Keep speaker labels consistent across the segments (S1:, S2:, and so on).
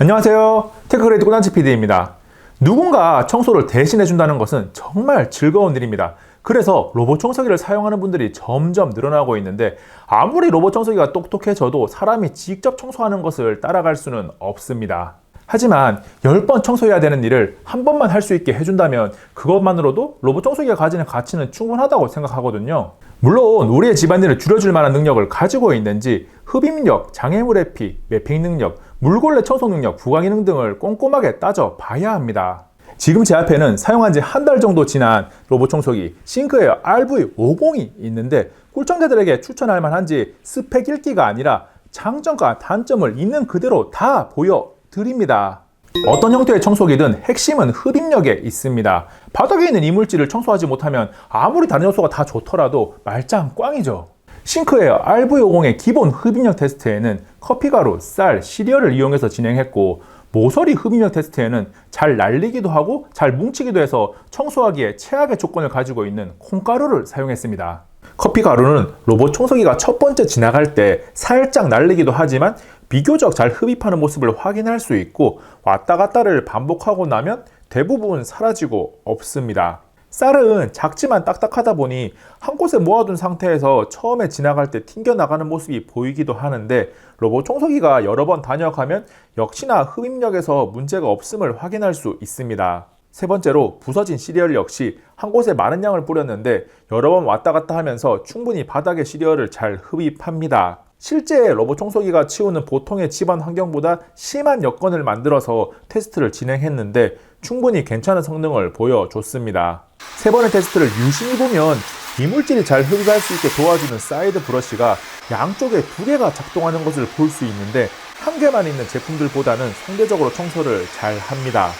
S1: 안녕하세요. 테크그레이드 꼬난치 PD입니다. 누군가 청소를 대신해준다는 것은 정말 즐거운 일입니다. 그래서 로봇 청소기를 사용하는 분들이 점점 늘어나고 있는데 아무리 로봇 청소기가 똑똑해져도 사람이 직접 청소하는 것을 따라갈 수는 없습니다. 하지만 10번 청소해야 되는 일을 한 번만 할 수 있게 해준다면 그것만으로도 로봇 청소기가 가지는 가치는 충분하다고 생각하거든요. 물론 우리의 집안일을 줄여줄 만한 능력을 가지고 있는지 흡입력, 장애물 회피, 매핑 능력, 물걸레 청소 능력, 부가 기능 등을 꼼꼼하게 따져 봐야 합니다. 지금 제 앞에는 사용한 지 한 달 정도 지난 로봇 청소기 싱크에어 RV50이 있는데 꿀청자들에게 추천할 만한지 스펙 읽기가 아니라 장점과 단점을 있는 그대로 다 보여드립니다. 어떤 형태의 청소기든 핵심은 흡입력에 있습니다. 바닥에 있는 이물질을 청소하지 못하면 아무리 다른 요소가 다 좋더라도 말짱 꽝이죠. 싱크웨어 RV50의 기본 흡입력 테스트에는 커피가루, 쌀, 시리얼을 이용해서 진행했고 모서리 흡입력 테스트에는 잘 날리기도 하고 잘 뭉치기도 해서 청소하기에 최악의 조건을 가지고 있는 콩가루를 사용했습니다. 커피 가루는 로봇 청소기가 첫 번째 지나갈 때 살짝 날리기도 하지만 비교적 잘 흡입하는 모습을 확인할 수 있고 왔다 갔다를 반복하고 나면 대부분 사라지고 없습니다. 쌀은 작지만 딱딱하다 보니 한 곳에 모아둔 상태에서 처음에 지나갈 때 튕겨나가는 모습이 보이기도 하는데 로봇 청소기가 여러 번 단역하면 역시나 흡입력에서 문제가 없음을 확인할 수 있습니다. 세 번째로 부서진 시리얼 역시 한 곳에 많은 양을 뿌렸는데 여러 번 왔다 갔다 하면서 충분히 바닥의 시리얼을 잘 흡입합니다. 실제 로봇 청소기가 치우는 보통의 집안 환경보다 심한 여건을 만들어서 테스트를 진행했는데 충분히 괜찮은 성능을 보여줬습니다. 세 번의 테스트를 유심히 보면 이물질이 잘 흡입할 수 있게 도와주는 사이드 브러쉬가 양쪽에 두 개가 작동하는 것을 볼 수 있는데 한 개만 있는 제품들보다는 상대적으로 청소를 잘 합니다.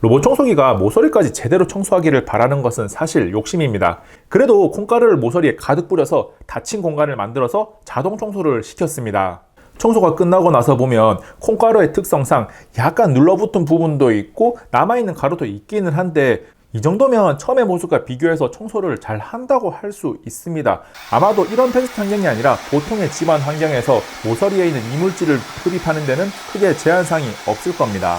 S1: 로봇 청소기가 모서리까지 제대로 청소하기를 바라는 것은 사실 욕심입니다. 그래도 콩가루를 모서리에 가득 뿌려서 닫힌 공간을 만들어서 자동 청소를 시켰습니다. 청소가 끝나고 나서 보면 콩가루의 특성상 약간 눌러붙은 부분도 있고 남아있는 가루도 있기는 한데 이 정도면 처음의 모습과 비교해서 청소를 잘 한다고 할 수 있습니다. 아마도 이런 테스트 환경이 아니라 보통의 집안 환경에서 모서리에 있는 이물질을 흡입하는 데는 크게 제한사항이 없을 겁니다.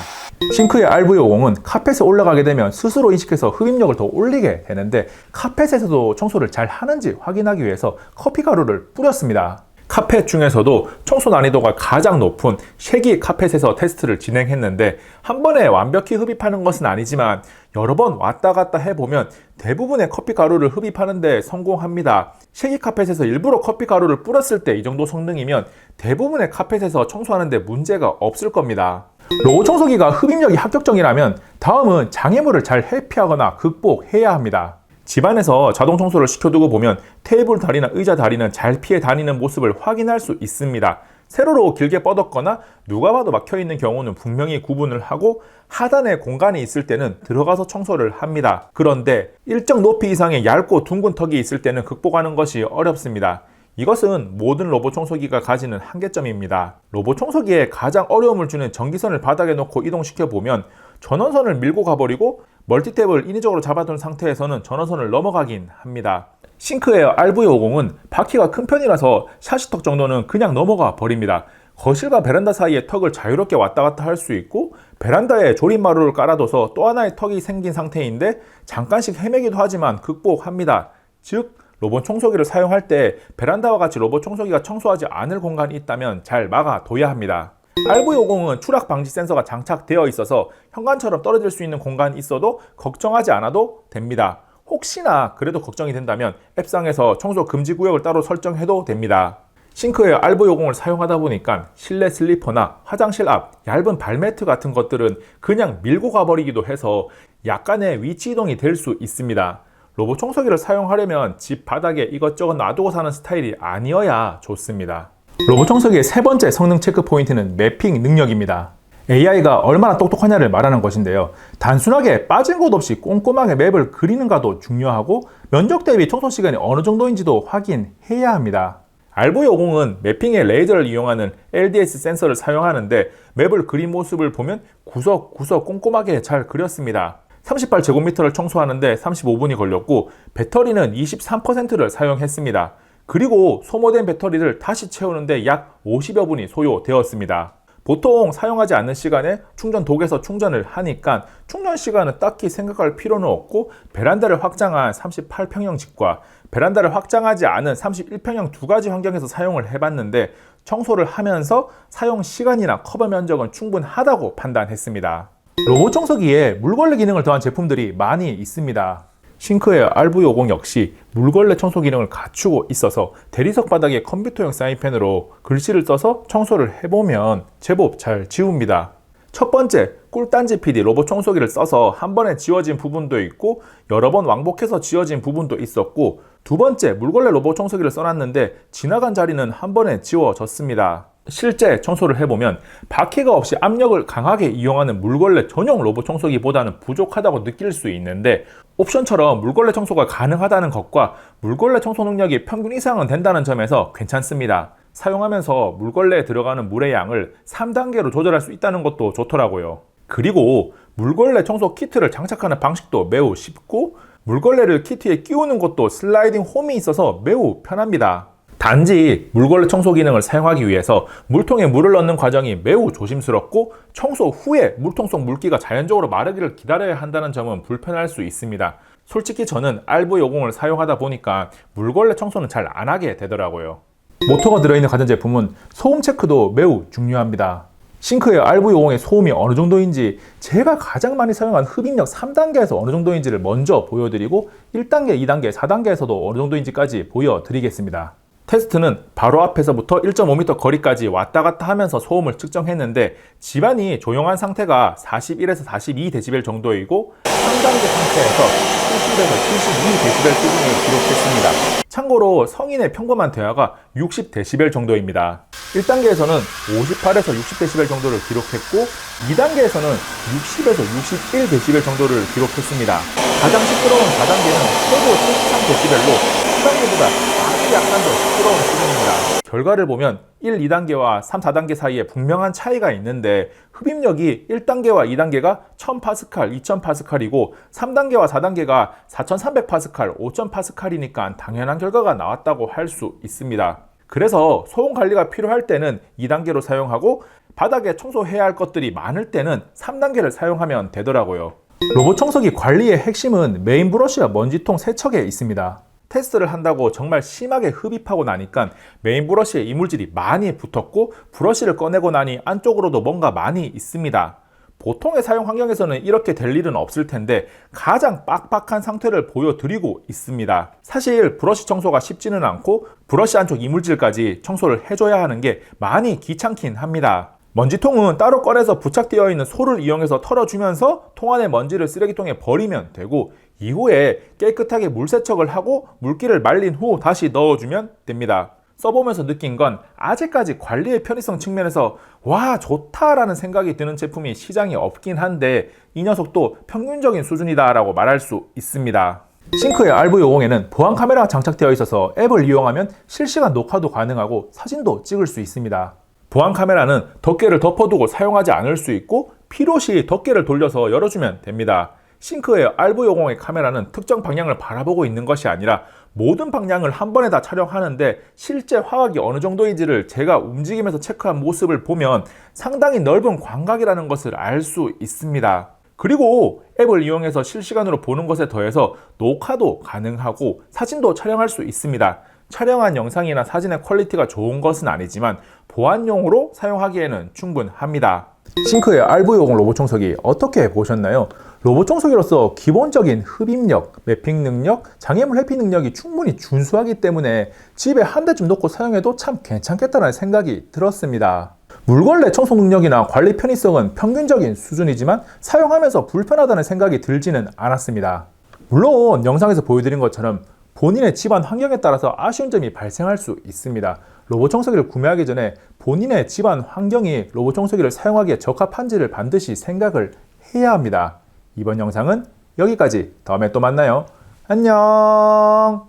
S1: 싱크의 RV50은 카펫에 올라가게 되면 스스로 인식해서 흡입력을 더 올리게 되는데 카펫에서도 청소를 잘 하는지 확인하기 위해서 커피 가루를 뿌렸습니다. 카펫 중에서도 청소 난이도가 가장 높은 쉐기 카펫에서 테스트를 진행했는데 한 번에 완벽히 흡입하는 것은 아니지만 여러 번 왔다 갔다 해보면 대부분의 커피 가루를 흡입하는데 성공합니다. 쉐기 카펫에서 일부러 커피 가루를 뿌렸을 때 이 정도 성능이면 대부분의 카펫에서 청소하는데 문제가 없을 겁니다. 로봇 청소기가 흡입력이 합격적이라면 다음은 장애물을 잘 회피하거나 극복해야 합니다. 집안에서 자동 청소를 시켜두고 보면 테이블 다리나 의자 다리는 잘 피해 다니는 모습을 확인할 수 있습니다. 세로로 길게 뻗었거나 누가 봐도 막혀 있는 경우는 분명히 구분을 하고 하단에 공간이 있을 때는 들어가서 청소를 합니다. 그런데 일정 높이 이상의 얇고 둥근 턱이 있을 때는 극복하는 것이 어렵습니다. 이것은 모든 로봇 청소기가 가지는 한계점입니다. 로봇 청소기에 가장 어려움을 주는 전기선을 바닥에 놓고 이동시켜 보면 전원선을 밀고 가버리고 멀티탭을 인위적으로 잡아둔 상태에서는 전원선을 넘어가긴 합니다. 싱크에어 RV50은 바퀴가 큰 편이라서 샤시턱 정도는 그냥 넘어가 버립니다. 거실과 베란다 사이에 턱을 자유롭게 왔다 갔다 할 수 있고 베란다에 조립마루를 깔아둬서 또 하나의 턱이 생긴 상태인데 잠깐씩 헤매기도 하지만 극복합니다. 즉 로봇 청소기를 사용할 때 베란다와 같이 로봇 청소기가 청소하지 않을 공간이 있다면 잘 막아둬야 합니다. RV50은 추락 방지 센서가 장착되어 있어서 현관처럼 떨어질 수 있는 공간이 있어도 걱정하지 않아도 됩니다. 혹시나 그래도 걱정이 된다면 앱상에서 청소 금지 구역을 따로 설정해도 됩니다. 싱크웨어 RV50을 사용하다 보니까 실내 슬리퍼나 화장실 앞 얇은 발매트 같은 것들은 그냥 밀고 가버리기도 해서 약간의 위치 이동이 될 수 있습니다. 로봇 청소기를 사용하려면 집 바닥에 이것저것 놔두고 사는 스타일이 아니어야 좋습니다. 로봇 청소기의 세 번째 성능 체크 포인트는 매핑 능력입니다. AI가 얼마나 똑똑하냐를 말하는 것인데요. 단순하게 빠진 곳 없이 꼼꼼하게 맵을 그리는가도 중요하고 면적 대비 청소 시간이 어느 정도인지도 확인해야 합니다. RV50은 매핑의 레이저를 이용하는 LDS 센서를 사용하는데 맵을 그린 모습을 보면 구석구석 꼼꼼하게 잘 그렸습니다. 38제곱미터를 청소하는데 35분이 걸렸고 배터리는 23%를 사용했습니다. 그리고 소모된 배터리를 다시 채우는데 약 50여 분이 소요되었습니다. 보통 사용하지 않는 시간에 충전 독에서 충전을 하니까 충전 시간은 딱히 생각할 필요는 없고 베란다를 확장한 38평형 집과 베란다를 확장하지 않은 31평형 두 가지 환경에서 사용을 해봤는데 청소를 하면서 사용 시간이나 커버 면적은 충분하다고 판단했습니다. 로봇 청소기에 물걸레 기능을 더한 제품들이 많이 있습니다. 싱크웨어 RV50 역시 물걸레 청소 기능을 갖추고 있어서 대리석 바닥에 컴퓨터용 사인펜으로 글씨를 써서 청소를 해보면 제법 잘 지웁니다. 첫 번째, 꿀단지 PD 로봇 청소기를 써서 한 번에 지워진 부분도 있고 여러 번 왕복해서 지워진 부분도 있었고 두 번째, 물걸레 로봇 청소기를 써놨는데 지나간 자리는 한 번에 지워졌습니다. 실제 청소를 해보면 바퀴가 없이 압력을 강하게 이용하는 물걸레 전용 로봇 청소기보다는 부족하다고 느낄 수 있는데 옵션처럼 물걸레 청소가 가능하다는 것과 물걸레 청소 능력이 평균 이상은 된다는 점에서 괜찮습니다. 사용하면서 물걸레에 들어가는 물의 양을 3단계로 조절할 수 있다는 것도 좋더라고요. 그리고 물걸레 청소 키트를 장착하는 방식도 매우 쉽고 물걸레를 키트에 끼우는 것도 슬라이딩 홈이 있어서 매우 편합니다. 단지 물걸레 청소 기능을 사용하기 위해서 물통에 물을 넣는 과정이 매우 조심스럽고 청소 후에 물통 속 물기가 자연적으로 마르기를 기다려야 한다는 점은 불편할 수 있습니다. 솔직히 저는 RV50을 사용하다 보니까 물걸레 청소는 잘 안 하게 되더라고요. 모터가 들어있는 가전제품은 소음 체크도 매우 중요합니다. 싱크의 RV50의 소음이 어느 정도인지 제가 가장 많이 사용한 흡입력 3단계에서 어느 정도인지를 먼저 보여드리고 1단계, 2단계, 4단계에서도 어느 정도인지까지 보여드리겠습니다. 테스트는 바로 앞에서부터 1.5m 거리까지 왔다 갔다 하면서 소음을 측정했는데 집안이 조용한 상태가 41에서 42dB 정도이고 3단계 상태에서 70에서 72dB 수준을 기록했습니다. 참고로 성인의 평범한 대화가 60dB 정도입니다. 1단계에서는 58에서 60dB 정도를 기록했고 2단계에서는 60에서 61dB 정도를 기록했습니다. 가장 시끄러운 4단계는 최고 73dB로 3단계보다 아주 약간 더 시끄러운 수준입니다. 결과를 보면 1, 2단계와 3, 4단계 사이에 분명한 차이가 있는데 흡입력이 1단계와 2단계가 1000파스칼, 2000파스칼이고 3단계와 4단계가 4300파스칼, 5000파스칼이니까 당연한 결과가 나왔다고 할 수 있습니다. 그래서 소음 관리가 필요할 때는 2단계로 사용하고 바닥에 청소해야 할 것들이 많을 때는 3단계를 사용하면 되더라고요. 로봇 청소기 관리의 핵심은 메인 브러쉬와 먼지통 세척에 있습니다. 테스트를 한다고 정말 심하게 흡입하고 나니까 메인 브러쉬에 이물질이 많이 붙었고 브러쉬를 꺼내고 나니 안쪽으로도 뭔가 많이 있습니다. 보통의 사용 환경에서는 이렇게 될 일은 없을 텐데 가장 빡빡한 상태를 보여드리고 있습니다. 사실 브러쉬 청소가 쉽지는 않고 브러쉬 안쪽 이물질까지 청소를 해줘야 하는 게 많이 귀찮긴 합니다. 먼지통은 따로 꺼내서 부착되어 있는 소를 이용해서 털어주면서 통 안의 먼지를 쓰레기통에 버리면 되고 이후에 깨끗하게 물 세척을 하고 물기를 말린 후 다시 넣어주면 됩니다. 써보면서 느낀 건 아직까지 관리의 편의성 측면에서 와 좋다라는 생각이 드는 제품이 시장에 없긴 한데 이 녀석도 평균적인 수준이다라고 말할 수 있습니다. 싱크의 RV50에는 보안 카메라가 장착되어 있어서 앱을 이용하면 실시간 녹화도 가능하고 사진도 찍을 수 있습니다. 보안 카메라는 덮개를 덮어두고 사용하지 않을 수 있고 필요시 덮개를 돌려서 열어주면 됩니다. 싱크의 RV50의 카메라는 특정 방향을 바라보고 있는 것이 아니라 모든 방향을 한 번에 다 촬영하는데 실제 화각이 어느 정도인지를 제가 움직이면서 체크한 모습을 보면 상당히 넓은 광각이라는 것을 알 수 있습니다. 그리고 앱을 이용해서 실시간으로 보는 것에 더해서 녹화도 가능하고 사진도 촬영할 수 있습니다. 촬영한 영상이나 사진의 퀄리티가 좋은 것은 아니지만 보안용으로 사용하기에는 충분합니다. 싱크의 RV50 로봇 청소기 어떻게 보셨나요? 로봇 청소기로서 기본적인 흡입력, 매핑 능력, 장애물 회피 능력이 충분히 준수하기 때문에 집에 한 대쯤 놓고 사용해도 참 괜찮겠다는 생각이 들었습니다. 물걸레 청소 능력이나 관리 편의성은 평균적인 수준이지만 사용하면서 불편하다는 생각이 들지는 않았습니다. 물론 영상에서 보여드린 것처럼 본인의 집안 환경에 따라서 아쉬운 점이 발생할 수 있습니다. 로봇 청소기를 구매하기 전에 본인의 집안 환경이 로봇 청소기를 사용하기에 적합한지를 반드시 생각을 해야 합니다. 이번 영상은 여기까지. 다음에 또 만나요. 안녕.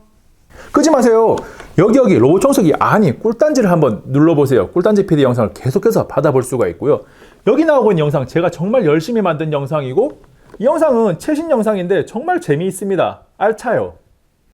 S1: 끄지 마세요. 여기 여기 로봇 청소기 아니 꿀단지를 한번 눌러보세요. 꿀단지 PD 영상을 계속해서 받아볼 수가 있고요. 여기 나오고 있는 영상 제가 정말 열심히 만든 영상이고 이 영상은 최신 영상인데 정말 재미있습니다. 알차요.